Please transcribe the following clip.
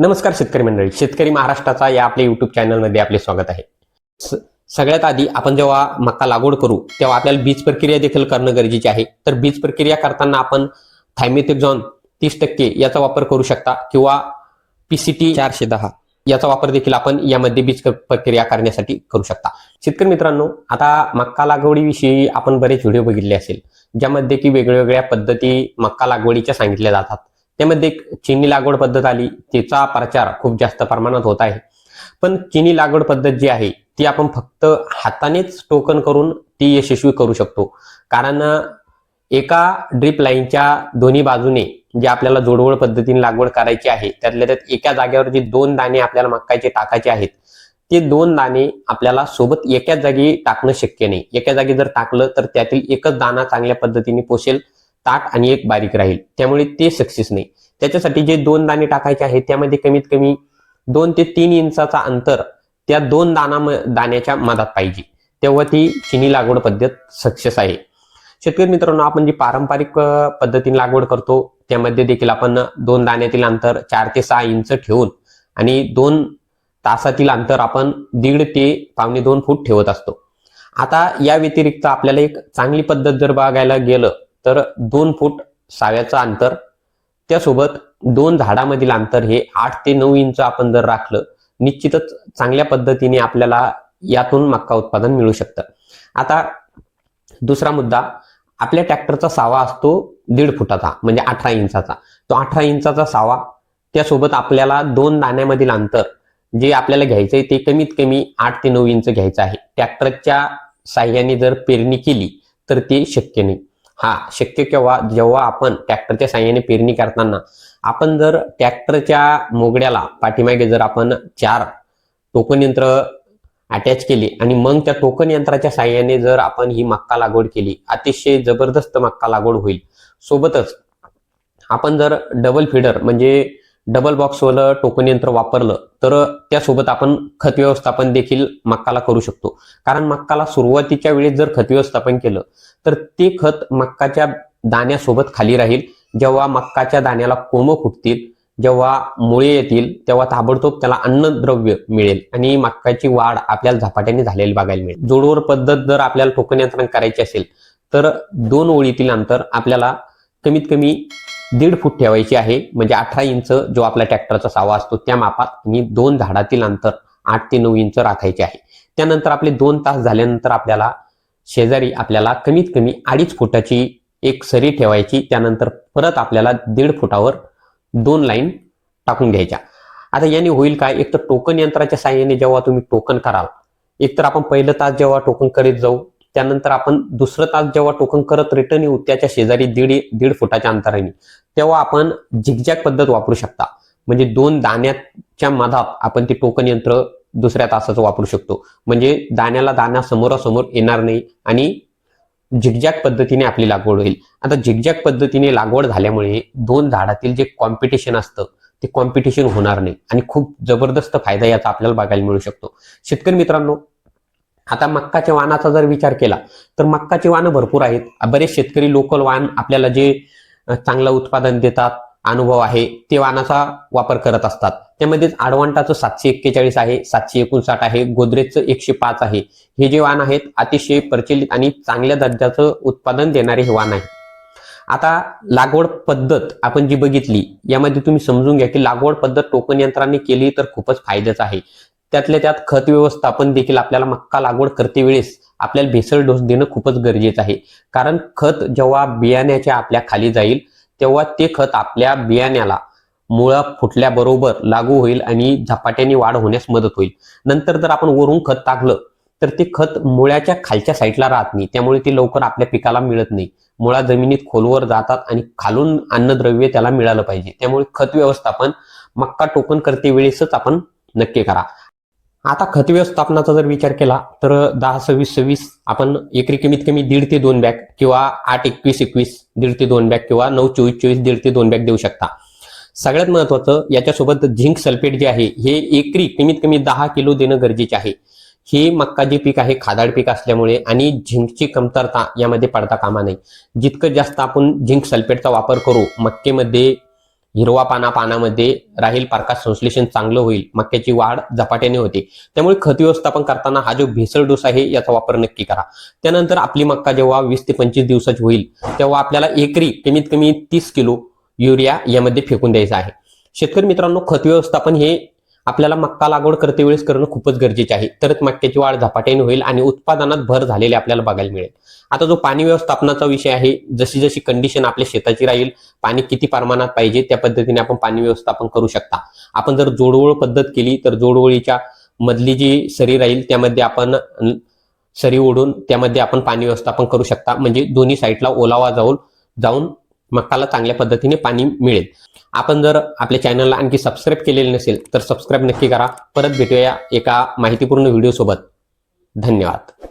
नमस्कार शेतकरी मंडळी. शेतकरी महाराष्ट्राचा या आपल्या युट्यूब चॅनलमध्ये आपले स्वागत आहे. स- सगळ्यात आधी आपण जेव्हा मका लागवड करू तेव्हा आपल्याला बीज प्रक्रिया देखील करणं गरजेचे आहे. तर बीज प्रक्रिया करताना आपण थायमेथिझॉन तीस टक्के याचा वापर करू शकता किंवा पीसीटी चारशे दहा याचा वापर देखील आपण यामध्ये बीज प्रक्रिया करण्यासाठी करू शकता. शेतकरी मित्रांनो आता मक्का लागवडीविषयी आपण बरेच व्हिडिओ बघितले असेल ज्यामध्ये की वेगवेगळ्या पद्धती मक्का लागवडीच्या सांगितल्या जातात. त्यामध्ये एक चिनी लागवड पद्धत आली तिचा प्रचार खूप जास्त प्रमाणात होत आहे. पण चिनी लागवड पद्धत जी आहे ती आपण फक्त हातानेच टोकन करून ती यशस्वी करू शकतो. कारण एका ड्रीप लाईनच्या दोन्ही बाजूने जे आपल्याला जोडवळ पद्धतीने लागवड करायची आहे त्यातल्या त्यात एका जागेवर जे दोन दाणे आपल्याला मक्काचे टाकायचे आहेत ते दोन दाणे आपल्याला सोबत एकाच जागी टाकणं शक्य नाही. एका जागी जर टाकलं तर त्यातील एकच दाणा चांगल्या पद्धतीने पोषेल ताट आणि एक बारीक राहील. त्यामुळे ते सक्सेस नाही. त्याच्यासाठी जे दोन दाणे टाकायचे आहेत त्यामध्ये कमीत कमी दोन ते तीन इंचाचा अंतर त्या दोन दाना दाण्याच्या मधात पाहिजे. तेव्हा ती चिनी लागवड पद्धत सक्सेस आहे. शेतकरी मित्रांनो आपण जी पारंपरिक पद्धतीने लागवड करतो त्यामध्ये देखील आपण दोन दाण्यातील अंतर चार ते सहा इंच ठेवून आणि दोन तासातील अंतर आपण दीड ते पावणे दोन फूट ठेवत असतो. आता या व्यतिरिक्त आपल्याला एक चांगली पद्धत जर बघायला गेलं तर दोन फूट साव्याचं अंतर त्यासोबत दोन झाडामधील अंतर हे आठ ते नऊ इंच आपण जर राखलं निश्चितच चांगल्या पद्धतीने आपल्याला यातून मक्का उत्पादन मिळू शकतं. आता दुसरा मुद्दा आपल्या ट्रॅक्टरचा सावा असतो दीड फुटाचा म्हणजे अठरा इंचाचा. तो अठरा इंचाचा सावा त्यासोबत आपल्याला दोन दाण्यामधील अंतर जे आपल्याला घ्यायचं आहे ते कमीत कमी आठ ते नऊ इंच घ्यायचं आहे. ट्रॅक्टरच्या साह्याने जर पेरणी केली तर ते शक्य नाही. हा शक्य केव्हा जेव्हा आपण ट्रॅक्टरच्या साह्याने पेरणी करताना आपण जर ट्रॅक्टरच्या मोगड्याला पाठीमागे जर आपण चार टोकन यंत्र अटॅच केली आणि मग त्या टोकन यंत्राच्या साह्याने जर आपण ही मक्का लागवड केली अतिशय जबरदस्त मक्का लागवड होईल. सोबतच आपण जर डबल फिडर म्हणजे डबल बॉक्सवालं टोकन यंत्र वापरलं तर त्यासोबत आपण खत व्यवस्थापन देखील मक्काला करू शकतो. कारण मक्काला सुरुवातीच्या वेळेस जर खत व्यवस्थापन केलं तर ते खत मक्काच्या दाण्यासोबत खाली राहील. जेव्हा मक्काच्या दाण्याला कोंब फुटतील जेव्हा मुळे येतील तेव्हा ताबडतोब त्याला अन्नद्रव्य मिळेल आणि मक्काची वाढ आपल्याला झपाट्याने झालेली बघायला मिळेल. जोडवर पद्धत जर आपल्याला टोकन यंत्रण करायची असेल तर दोन ओळीतील अंतर आपल्याला कमीत कमी दीड फूट ठेवायची आहे. म्हणजे अठरा इंच जो आपला ट्रॅक्टरचा सावा असतो त्या मापात तुम्ही दोन झाडातील अंतर आठ ते नऊ इंच राखायचे आहे. त्यानंतर आपले दोन तास झाल्यानंतर आपल्याला शेजारी आपल्याला कमीत कमी अडीच फुटाची एक सरी ठेवायची. त्यानंतर परत आपल्याला दीड फुटावर दोन लाईन टाकून घ्यायच्या. आता याने होईल काय? एक तर टोकन यंत्राच्या साहाय्याने जेव्हा तुम्ही टोकन कराल एक तर आपण पहिलं तास जेव्हा टोकन करीत जाऊ त्यानंतर आपण दुसरं तास जेव्हा टोकन करत रिटर्न येऊ त्याच्या शेजारी दीड दीड फुटाच्या अंतराने तेव्हा आपण झिगझॅग पद्धत वापरू शकता. म्हणजे दोन दाण्याच्या मधात आपण ते टोकन यंत्र दुसऱ्या तासाचं वापरू शकतो. म्हणजे दाण्याला दाण्या समोरासमोर येणार नाही आणि झिगझॅग पद्धतीने आपली लागवड होईल. आता झिगझॅग पद्धतीने लागवड झाल्यामुळे दोन झाडातील जे कॉम्पिटिशन असतं ते कॉम्पिटिशन होणार नाही आणि खूप जबरदस्त फायदा याचा आपल्याला बघायला मिळू शकतो. शेतकरी मित्रांनो आता मक्काच्या वाणाचा जर विचार केला तर मक्काची वाणं भरपूर आहेत. बरेच शेतकरी लोकल वाण आपल्याला जे चांगलं उत्पादन देतात अनुभव आहे ते वाणाचा वापर करत असतात. त्यामध्येच आडवांटाचं सातशे एक्केचाळीस आहे सातशे एकोणसाठ आहे गोदरेजचं एकशे पाच आहे. हे जे वाण आहेत अतिशय प्रचलित आणि चांगल्या दर्जाचं उत्पादन देणारे हे वाण आहे. आता लागवड पद्धत आपण जी बघितली यामध्ये तुम्ही समजून घ्या की लागवड पद्धत टोकन यंत्राने केली तर खूपच फायद्याचं आहे. त्यातल्या त्यात खत व्यवस्थापन देखील आपल्याला मक्का लागवड करते वेळेस आपल्याला भेसळ डोस देणं खूपच गरजेचं आहे. कारण खत जेव्हा बियाण्याच्या आपल्या खाली जाईल तेव्हा ते खत आपल्या बियाण्याला मुळा फुटल्याबरोबर लागू होईल आणि झपाट्याने वाढ होण्यास मदत होईल. नंतर जर आपण वरून खत टाकलं तर ते खत मुळ्याच्या खालच्या साईडला राहत नाही. त्यामुळे ते लवकर आपल्या पिकाला मिळत नाही. मुळा जमिनीत खोलवर जातात आणि खालून अन्नद्रव्य त्याला मिळालं पाहिजे. त्यामुळे खत व्यवस्थापन मक्का टोकन करते वेळेसच आपण नक्की करा. आता खत व्यवस्थापनाचा जर विचार केला तर दहा सव्वीस सव्वीस आपण एकरी कमीत कमी दीड ते दोन बॅग किंवा आठ एकवीस एकवीस दीड ते दोन बॅग किंवा नऊ चोवीस चोवीस दीड ते दोन बॅग देऊ शकता. सगळ्यात महत्वाचं याच्यासोबत झिंक सल्फेट जे आहे हे एकरी कमीत कमी दहा किलो देणं गरजेचे आहे. हे मक्का जे पीक आहे खादाड पीक असल्यामुळे आणि झिंकची कमतरता यामध्ये पडता कामा नाही जितकं जास्त आपण झिंक सल्फेटचा वापर करू मक्केमध्ये हिरवा पाना पानामध्ये राहील प्रकाश संश्लेषण चांगलं होईल. मक्याची वाढ झपाट्याने होते. त्यामुळे खत व्यवस्थापन करताना हा जो भेसळ डोस आहे याचा वापर नक्की करा. त्यानंतर आपली मक्का जेव्हा वीस ते पंचवीस दिवसाची होईल तेव्हा आपल्याला एकरी कमीत कमी तीस किलो युरिया यामध्ये फेकून द्यायचा आहे. शेतकरी मित्रांनो खत व्यवस्थापन हे आपल्याला मक्का लागवड करते वेळेस करणं खूपच गरजेचे आहे. तरच मक्क्याची वाढ झपाट्याने होईल आणि उत्पादनात भर झालेले आपल्याला बघायला मिळेल. आता जो पाणी व्यवस्थापनाचा विषय आहे जशी जशी कंडिशन आपल्या शेताची राहील पाणी किती प्रमाणात पाहिजे त्या पद्धतीने आपण पाणी व्यवस्थापन करू शकता. आपण जर जोडवळ पद्धत केली तर जोडवळीच्या मधली जी सरी राहील त्यामध्ये आपण सरी ओढून त्यामध्ये आपण पाणी व्यवस्थापन करू शकता. म्हणजे दोन्ही साईडला ओलावा जाऊन जाऊन मकाला चांगल्या पद्धतीने पाणी मिळेल. आपण जर आपल्या चॅनलला आणखी सबस्क्राईब केलेले नसेल तर सबस्क्राईब नक्की करा. परत भेटूया एका माहितीपूर्ण व्हिडिओ सोबत. धन्यवाद.